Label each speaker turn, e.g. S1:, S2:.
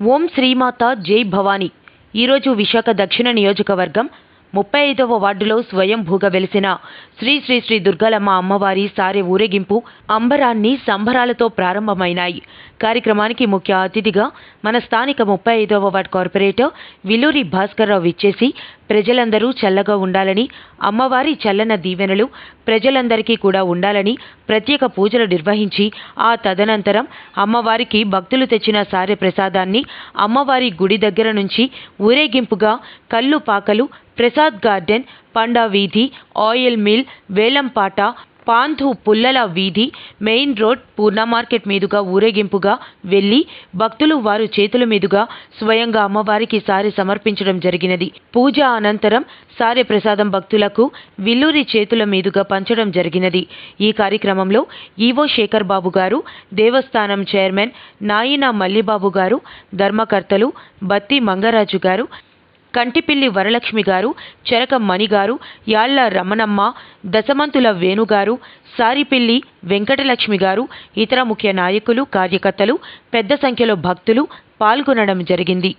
S1: ఓం శ్రీమాత జై భవానీ. ఈరోజు విశాఖ దక్షిణ నియోజకవర్గం ముప్పై ఐదవ వార్డులో స్వయంభూగా వెలిసిన శ్రీ శ్రీ శ్రీ దుర్గాలమ్మ అమ్మవారి సారె ఊరేగింపు అంబరాన్ని సంబరాలతో ప్రారంభమైనాయి. కార్యక్రమానికి ముఖ్య అతిథిగా మన స్థానిక ముప్పై ఐదవ వార్డ్ కార్పొరేటర్ విల్లూరి భాస్కర్రావు ఇచ్చేసి ప్రజలందరూ చల్లగా ఉండాలని అమ్మవారి చల్లన దీవెనలు ప్రజలందరికీ కూడా ఉండాలని ప్రత్యేక పూజలు నిర్వహించి ఆ తదనంతరం అమ్మవారికి భక్తులు తెచ్చిన సారె ప్రసాదాన్ని అమ్మవారి గుడి దగ్గర నుంచి ఊరేగింపుగా కళ్ళు పాకలు ప్రసాద్ గార్డెన్ పండా వీధి ఆయిల్ మిల్ వేలంపాట పాంధు పుల్లల వీధి మెయిన్ రోడ్ పూర్ణ మార్కెట్ మీదుగా ఊరేగింపుగా వెళ్ళి భక్తులు వారు చేతుల మీదుగా స్వయంగా అమ్మవారికి సారె సమర్పించడం జరిగినది. పూజ అనంతరం సారె ప్రసాదం భక్తులకు విల్లూరి చేతుల మీదుగా పంచడం జరిగినది. ఈ కార్యక్రమంలో ఈవో శేఖర్ బాబు గారు దేవస్థానం చైర్మన్ నాయిన మల్లిబాబు గారు ధర్మకర్తలు బత్తి మంగరాజు గారు కంటిపిల్లి వరలక్ష్మి గారు చెరక మణిగారు యాళ్ళ రమణమ్మ దశమంతుల వేణుగారు సారిపిల్లి వెంకటలక్ష్మి గారు ఇతర ముఖ్య నాయకులు కార్యకర్తలు పెద్ద సంఖ్యలో భక్తులు పాల్గొనడం జరిగింది.